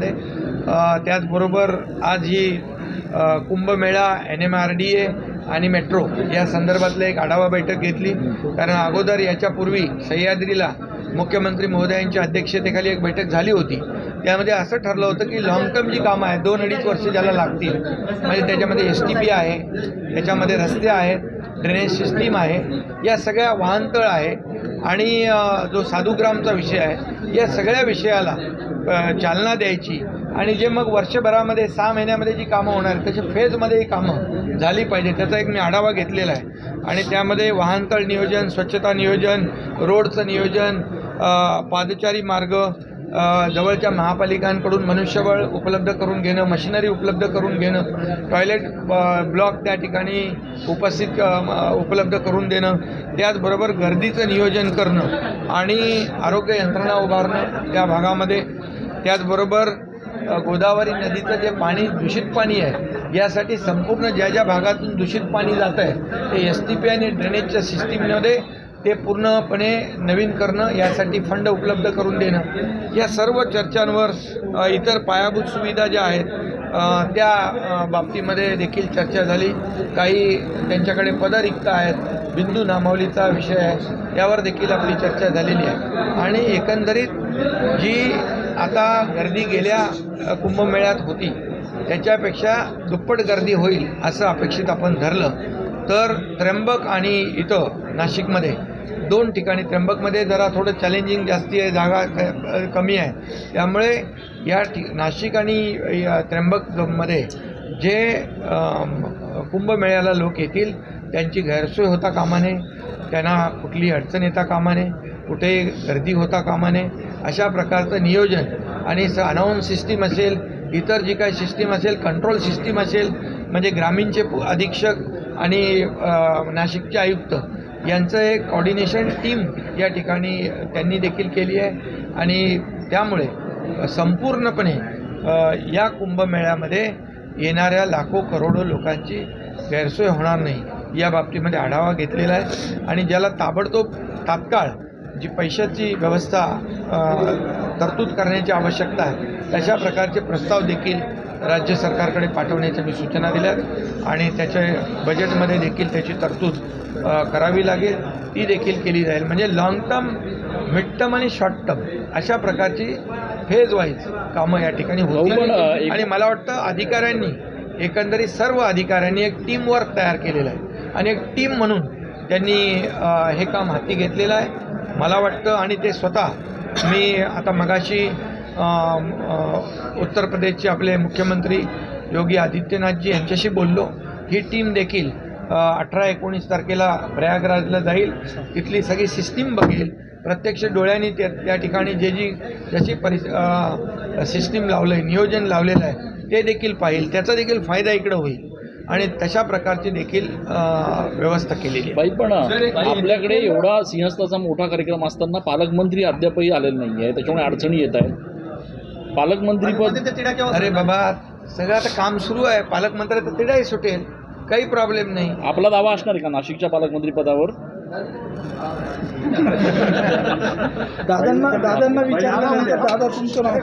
भागामध्ये त्याचबरोबर आज ही Kumbh Mela N M R D A आणि मेट्रो या संदर्भातलं एक आढावा बैठक घेतली. कारण अगोदर याच्यापूर्वी सह्याद्रीला मुख्यमंत्री महोदयांच्या अध्यक्षतेखाली एक बैठक झाली होती. त्यामध्ये असं ठरलं होतं की लॉंग टर्म जी कामं आहेत दोन अडीच वर्ष ज्याला लागतील म्हणजे त्याच्यामध्ये एस टी पी आहे त्याच्यामध्ये रस्ते आहेत ड्रेनेज सिस्टीम आहे या सगळ्या वाहनतळ आहे. आणि जो साधुग्रामचा विषय आहे या सगळ्या विषयाला चालना द्यायची. आणि जे मग वर्षभरामध्ये सहा महिन्यामध्ये जी कामं होणार त्याच्या फेजमध्ये ही कामं झाली पाहिजे. त्याचा एक मी आढावा घेतलेला आहे. आणि त्यामध्ये वाहनतळ नियोजन स्वच्छता नियोजन रोडचं नियोजन पादचारी मार्ग जवळच्या महापालिकांकडून मनुष्यबळ उपलब्ध करून घेणं मशिनरी उपलब्ध करून घेणं टॉयलेट ब्लॉक त्या ठिकाणी उपस्थित उपलब्ध करून देणं त्याचबरोबर गर्दीचं नियोजन करणं आणि आरोग्य यंत्रणा उभारणं त्या भागामध्ये. त्याचबरोबर गोदावरी नदीचं जे पाणी दूषित पाणी आहे यासाठी संपूर्ण ज्या ज्या भागातून दूषित पाणी जातं आहे ते एस टी पी आणि ड्रेनेजच्या सिस्टीममध्ये ते पूर्णपणे नवीन करणं यासाठी फंड उपलब्ध करून देणं. या सर्व चर्चांवर इतर पायाभूत सुविधा ज्या आहेत त्या बाबतीमध्ये देखील चर्चा झाली. काही त्यांच्याकडे पदरिक्त आहेत बिंदू नामावलीचा विषय आहे यावर देखील आपली चर्चा झालेली आहे. आणि एकंदरीत जी आता गर्दी गेल्या कुंभमेळ्यात होती त्याच्यापेक्षा दुप्पट गर्दी होईल असं अपेक्षित आपण धरलं. तर त्र्यंबक आणि इथं नाशिकमध्ये दोन ठिकाणी त्र्यंबकमध्ये जरा थोडं चॅलेंजिंग जास्ती आहे जागा क- कमी आहे. त्यामुळे या ठि नाशिक आणि या त्र्यंबकमध्ये जे कुंभमेळ्याला लोक येतील त्यांची गैरसोय होता कामा नये त्यांना कुठली अडचण येता कामा नये कुठे गर्दी होता कामा नये अशा प्रकारचं नियोजन आणि स अनाऊन्स सिस्टीम असेल इतर जी काही सिस्टीम असेल कंट्रोल सिस्टीम असेल म्हणजे ग्रामीणचे पु- अधीक्षक आणि नाशिकचे आयुक्त यांचं एक कॉर्डिनेशन टीम या ठिकाणी त्यांनी देखील केली आहे. आणि त्यामुळे संपूर्णपणे या कुंभमेळ्यामध्ये येणाऱ्या लाखो करोडो लोकांची गैरसोय होणार नाही या बाबतीमध्ये आढावा घेतलेला आहे. आणि ज्याला ताबडतोब तात्काळ जी पैशाची व्यवस्था तरतूद करण्याची आवश्यकता आहे तशा प्रकारचे प्रस्ताव देखील राज्य सरकारकडे पाठवण्याच्या मी सूचना दिल्यात आणि त्याच्या बजेटमध्ये देखील त्याची तरतूद करावी लागेल. ती देखील केली जाईल. म्हणजे लाँग टर्म मिड टर्म आणि शॉर्ट टर्म अशा प्रकारची फेज वाईज कामं या ठिकाणी होतील. एक- आणि मला वाटतं अधिकाऱ्यांनी एकंदरीत सर्व अधिकाऱ्यांनी एक टीम वर्क तयार केलेलं आहे. आणि एक टीम म्हणून त्यांनी हे काम हाती घेतलेलं आहे. मला वाटतं आणि ते स्वतः मी आता मगाशी उत्तर प्रदेशचे आपले मुख्यमंत्री योगी आदित्यनाथजी यांच्याशी बोललो. ही टीम देखील अठरा एकोणीस तारखेला प्रयागराजला जाईल. तिथली सगळी सिस्टीम बघेल. प्रत्यक्ष डोळ्यांनी त्या त्या ठिकाणी जे जी जशी परि सिस्टीम लावलं आहे नियोजन लावलेलं आहे ते देखील पाहिल. त्याचा देखील फायदा इकडं होईल. आणि तशा प्रकारची देखील व्यवस्था केलेली बाई पण आपल्याकडे एवढा सिंहस्थाचा मोठा कार्यक्रम असताना पालकमंत्री अद्यापही आलेले नाही आहे त्याच्यामुळे अडचणी येत आहेत. पालकमंत्रीपद अरे बाबा सगळं आता काम सुरू आहे पालकमंत्र्याचं तिडाही सुटेल काही प्रॉब्लेम नाही आपला दावा असणार आहे का नाशिकच्या पालकमंत्री पदावर दादांना दादांना विचारल्यानंतर दादा तुमचं नाव